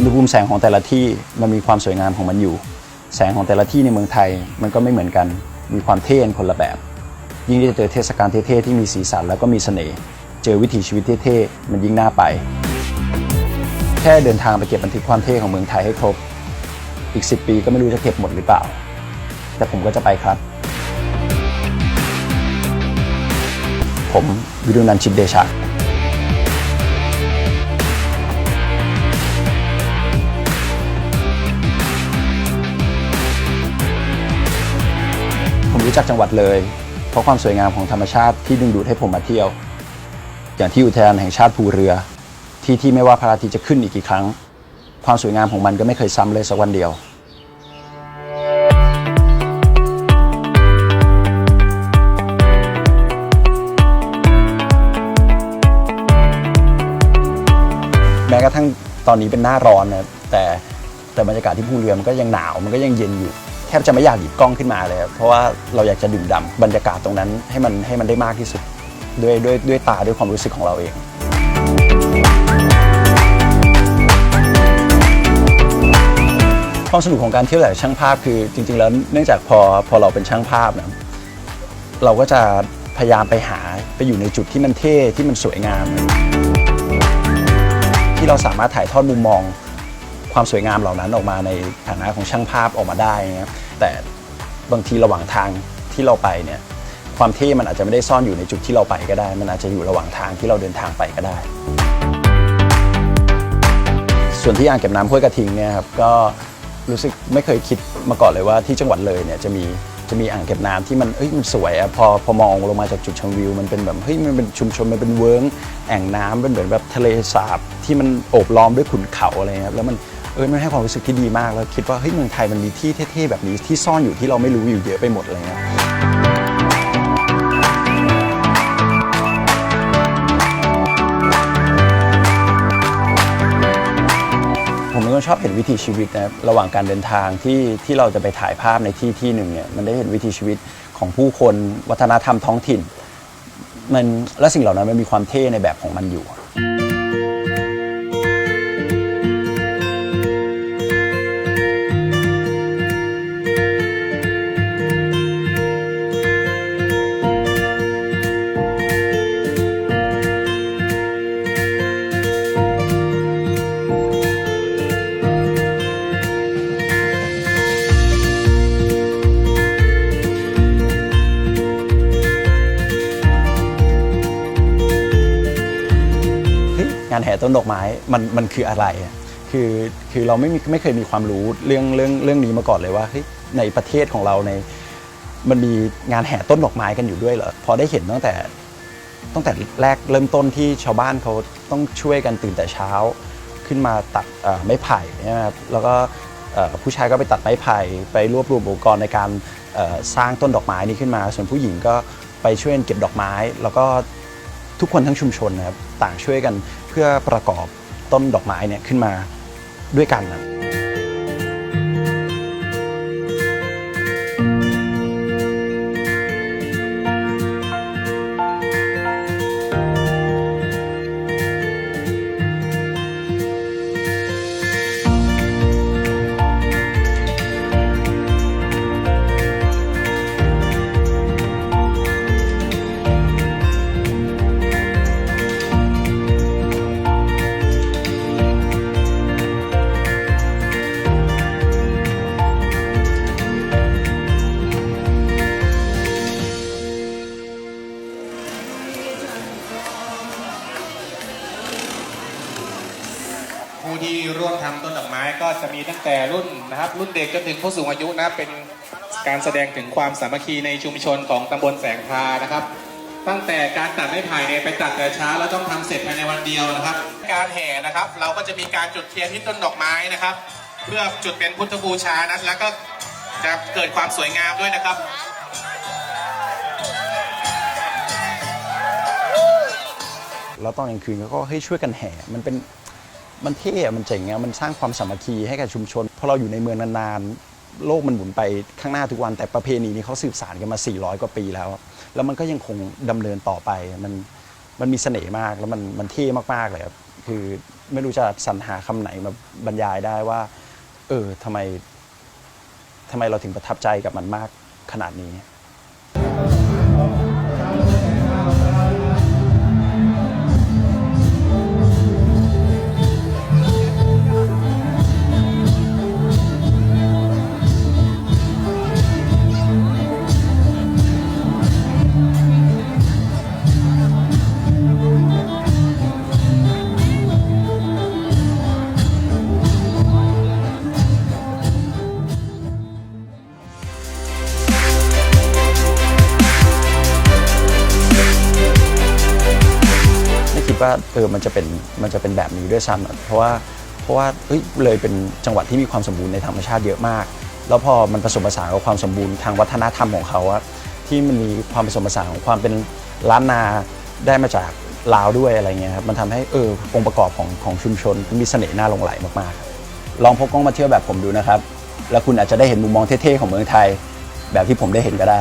อุณหภูมิแสงของแต่ละที่มันมีความสวยงามของมันอยู่ แสงของแต่ละที่ในเมืองไทยมันก็ไม่เหมือนกัน มีความเท่คนละแบบ ยิ่งได้เจอเทศกาลเท่ๆที่มีสีสันแล้วก็มีเสน่ห์เจอวิถีชีวิตเท่ๆมันยิ่งน่าไป แค่เดินทางไปเก็บบันทึกความเท่ของเมืองไทยให้ครบ อีก 10 ปีก็ไม่รู้จะเก็บหมดหรือเปล่า แต่ผมก็จะไปครับ ผมวิรุณันชิดเดชะ ผมรู้จักจังหวัดเลย เพราะความสวยงามของธรรมชาติที่ดึงดูดให้ผมมาเที่ยว อย่างที่อุทยานแห่งชาติภูเรือ ที่ที่ไม่ว่าพระอาทิตย์จะขึ้นอีกกี่ครั้ง ความสวยงามของมันก็ไม่เคยซ้ำเลยสักวันเดียวแม้กระทั่งตอนนี้เป็นหน้าร้อนนะแต่แต่บรรยากาศที่ภูเรือมันก็ยังหนาวมันก็ยังเย็นอยู่ แทบจะไม่อยากหยิบกล้องขึ้นมาเลยครับเพราะว่าเราอยากจะดื่มด่ำบรรยากาศตรงนั้นให้มันให้มันได้มากที่สุดด้วยด้วยด้วยตาด้วยความรู้สึกของเราเอง ความสนุกของการเที่ยวแบบช่างภาพคือจริง ๆ แล้วเนื่องจากพอพอเราเป็นช่างภาพนะเราก็จะพยายามไปหาไปอยู่ในจุดที่มันเท่ที่มันสวยงาม ที่เราสามารถถ่ายทอดมุมมอง ความสวยงามเหล่านั้นออกมาในฐานะของช่างภาพออกมาได้นะครับแต่บางทีระหว่างทางที่เราไปเนี่ยความเท่มันอาจจะไม่ได้ซ่อนอยู่ในจุดที่เราไปก็ได้ มันอาจจะอยู่ระหว่างทางที่เราเดินทางไปก็ได้ ส่วนที่อ่างเก็บน้ำห้วยกระทิงเนี่ยครับก็รู้สึกไม่เคยคิดมาก่อนเลยว่าที่จังหวัดเลยเนี่ยจะมีจะมีอ่างเก็บน้ำที่มันเอ้ยมันสวยอะพอพอมองลงมาจากจุดชมวิว มันเป็นแบบเฮ้ยมันเป็นชุมชนมันเป็นเวิร์งแอ่งน้ำเป็นเหมือนแบบทะเลสาบที่มันโอบล้อมด้วยขุนเขาอะไรครับแล้วมัน อมันให้ความรู้สึกที่ดีมากแล้วคิดว่าเฮ้ยเมืองไทยมันมีที่เท่ๆแบบนี้ที่ซ่อนอยู่ที่เราไม่รู้อยู่เยอะไปหมดอะไรเงี้ยผมเป็นคนชอบเห็นวิถีชีวิตนะระหว่างการเดินทางที่ที่เราจะไปถ่ายภาพในที่ที่หนึ่งเนี่ยมันได้เห็นวิถีชีวิตของผู้คนวัฒนธรรมท้องถิ่น มันและสิ่งเหล่านั้นมันมีความเท่ในแบบของมันอยู่ แห่ต้นดอกไม้มันมันคืออะไร คือคือเราไม่มีไม่เคยมีความรู้เรื่องเรื่องเรื่องนี้มาก่อนเลยว่าเฮ้ยในประเทศของเราในมันมีงานแห่ต้นดอกไม้กันอยู่ด้วยเหรอพอได้เห็นตั้งแต่ตั้งแต่แรกเริ่มต้นที่ชาวบ้านเขาต้องช่วยกันตื่นแต่เช้า ขึ้นมาตัดไม้ไผ่นะครับแล้วก็ผู้ชายก็ไปตัดไม้ไผ่ไปรวบรวมอุปกรณ์ในการสร้างต้นดอกไม้นี้ขึ้นมา ส่วนผู้หญิงก็ไปช่วยเก็บดอกไม้ แล้วก็ ทุกคนทั้งชุมชนนะครับต่างช่วยกันเพื่อประกอบต้นดอกไม้เนี่ยขึ้นมาด้วยกันนะ ที่ร่วมทำต้นดอกไม้ก็จะมีตั้งแต่รุ่นนะครับ รุ่นเด็กจนถึงผู้สูงอายุนะเป็นการแสดงถึงความสามัคคีในชุมชนของตำบลแสงพานะครับ ตั้งแต่การตัดไม้ไผ่เนี่ยไปตัดแต่เช้าแล้วต้องทำเสร็จภายในวันเดียวนะครับ การแห่นะครับ เราก็จะมีการจุดเทียนที่ต้นดอกไม้นะครับ เพื่อจุดเป็นพุทธบูชานะแล้วก็จะเกิดความสวยงามด้วยนะครับแล้วตอนกลางคืนก็เฮ้ช่วยกันแห่ มันเป็น มันเท่มันเจ๋งอะมันสร้างความสามัคคีให้กับชุมชนพอเราอยู่ในเมืองนานๆโลกมันหมุนไปข้างหน้าทุกวันแต่ประเพณีนี้เขาสืบสานกันมา 400 กว่าปีแล้ว แล้วมันก็ยังคงดำเนินต่อไปมันมันมีเสน่ห์มากแล้วมันมันเท่มากๆเลยครับคือไม่รู้จะสรรหาคำไหนมาบรรยายได้ว่า เออทำไมทำไมเราถึงประทับใจกับมันมากขนาดนี้ ไม่คิดว่าเออมันจะเป็นมันจะเป็นแบบนี้ด้วยซ้ำเพราะว่าเพราะว่าเอ้ยเลยเป็นจังหวัดที่มีความสมบูรณ์ในธรรมชาติเยอะมาก แล้วพอมันผสมผสานกับความสมบูรณ์ทางวัฒนธรรมของเขาอะที่มันมีความผสมผสานของความเป็นล้านนาได้มาจากลาวด้วยอะไรเงี้ยครับมันทำให้เออองค์ประกอบของของชุมชนมีเสน่ห์น่าหลงไหลมากๆลองพกกล้องมาเที่ยวแบบผมดูนะครับ แล้วคุณอาจจะได้เห็นมุมมองเท่ๆของเมืองไทย แบบที่ผมได้เห็นก็ได้